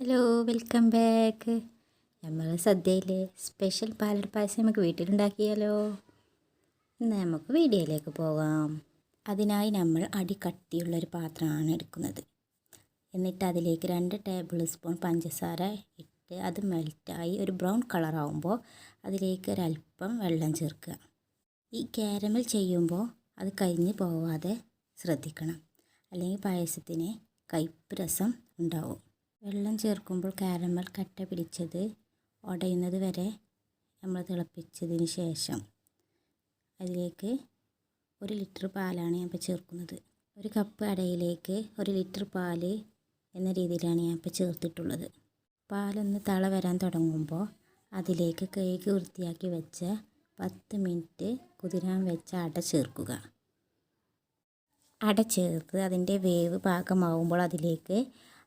Hello welcome back നമ്മൾ സദ്യയിലെ special പാലട പായസം നമുക്ക് വീട്ടിലുണ്ടാക്കിയാലോ? എന്നാൽ നമുക്ക് വീഡിയോയിലേക്ക് പോകാം. അതിനായി നമ്മൾ അടി കട്ടിയുള്ളൊരു പാത്രമാണ് എടുക്കുന്നത്. എന്നിട്ട് അതിലേക്ക് രണ്ട് ടേബിൾ സ്പൂൺ പഞ്ചസാര ഇട്ട് അത് മെൽറ്റായി ഒരു ബ്രൗൺ കളറാവുമ്പോൾ അതിലേക്ക് ഒരല്പം വെള്ളം ചേർക്കുക. ഈ കാരമൽ ചെയ്യുമ്പോൾ അത് കരിഞ്ഞ് പോവാതെ ശ്രദ്ധിക്കണം. അല്ലെങ്കിൽ പായസത്തിന് കയ്പ്പ് രസം ഉണ്ടാവും. വെള്ളം ചേർക്കുമ്പോൾ കാരമൽ കട്ട പിടിച്ചത് ഉടയുന്നത് വരെ നമ്മൾ തിളപ്പിച്ചതിന് ശേഷം അതിലേക്ക് ഒരു ലിറ്റർ പാലാണ് ഞാൻ ഇപ്പോൾ ചേർക്കുന്നത്. ഒരു കപ്പ് അടയിലേക്ക് ഒരു ലിറ്റർ പാൽ എന്ന രീതിയിലാണ് ഞാൻ ഇപ്പോൾ ചേർത്തിട്ടുള്ളത്. പാലൊന്ന് തള വരാൻ തുടങ്ങുമ്പോൾ അതിലേക്ക് കഴുകി വൃത്തിയാക്കി വെച്ച പത്ത് മിനിറ്റ് കുതിരാൻ വെച്ച അട ചേർക്കുക. അട ചേർത്ത് അതിന്റെ വേവ് പാകമാവുമ്പോൾ അതിലേക്ക്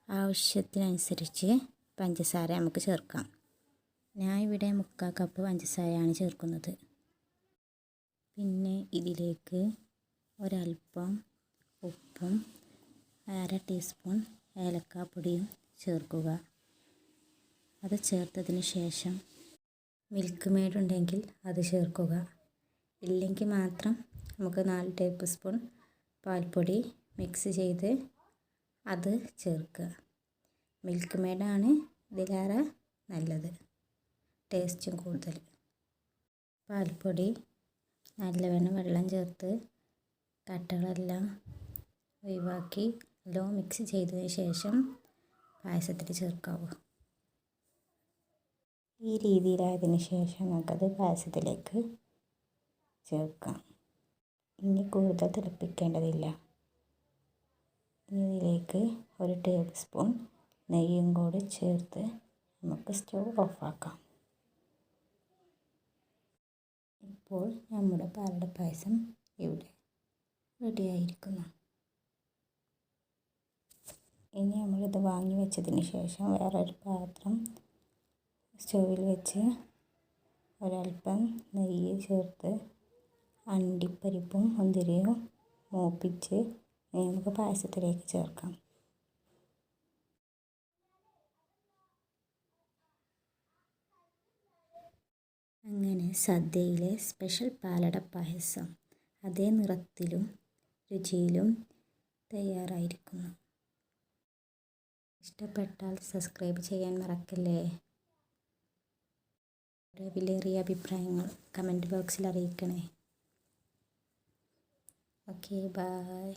ആവശ്യത്തിനനുസരിച്ച് പഞ്ചസാര നമുക്ക് ചേർക്കാം. ഞാൻ ഇവിടെ മുക്കാൽ കപ്പ് പഞ്ചസാരയാണ് ചേർക്കുന്നത്. പിന്നെ ഇതിലേക്ക് ഒരൽപ്പം ഉപ്പും അര ടീസ്പൂൺ ഏലക്കാപ്പൊടിയും ചേർക്കുക. അത് ചേർത്തതിന് ശേഷം മിൽക്ക് മെയ്ഡ് ഉണ്ടെങ്കിൽ അത് ചേർക്കുക. ഇല്ലെങ്കിൽ മാത്രം നമുക്ക് നാല് ടേബിൾ സ്പൂൺ പാൽപ്പൊടി മിക്സ് ചെയ്ത് അത് ചേർക്കുക. മിൽക്ക് മെയ്ഡാണ് ഇതിലേറെ നല്ലത്. ടേസ്റ്റും കൂടുതൽ. പാൽപ്പൊടി നല്ലവണ്ണം വെള്ളം ചേർത്ത് കട്ടകളെല്ലാം ഒഴിവാക്കി ലോ മിക്സ് ചെയ്തതിന് ശേഷം പായസത്തിൽ ചേർക്കാവൂ. ഈ രീതിയിലായതിന് ശേഷം നമുക്കത് പായസത്തിലേക്ക് ചേർക്കാം. ഇനി കൂടുതൽ തിളപ്പിക്കേണ്ടതില്ല. ഇതിലേക്ക് ഒരു ടേബിൾ സ്പൂൺ നെയ്യും കൂടി ചേർത്ത് നമുക്ക് സ്റ്റവ് ഓഫാക്കാം ഇപ്പോൾ നമ്മുടെ പാലട പായസം ഇവിടെ റെഡിയായിരിക്കുന്നു ഇനി നമ്മളിത് വാങ്ങി വെച്ചതിന് ശേഷം വേറൊരു പാത്രം സ്റ്റൗവിൽ വെച്ച് ഒരൽപ്പം നെയ്യ് ചേർത്ത് അണ്ടിപ്പരിപ്പും മുന്തിരിയും മൂപ്പിച്ച് നമുക്ക് പായസത്തിലേക്ക് ചേർക്കാം. അങ്ങനെ സദ്യയിലെ സ്പെഷ്യൽ പാലട പായസം അതേ നിറത്തിലും രുചിയിലും തയ്യാറായിരിക്കുന്നു. ഇഷ്ടപ്പെട്ടാൽ സബ്സ്ക്രൈബ് ചെയ്യാൻ മറക്കല്ലേ? വിലയേറിയ അഭിപ്രായങ്ങൾ കമന്റ് ബോക്സിൽ അറിയിക്കണേ. Okay bye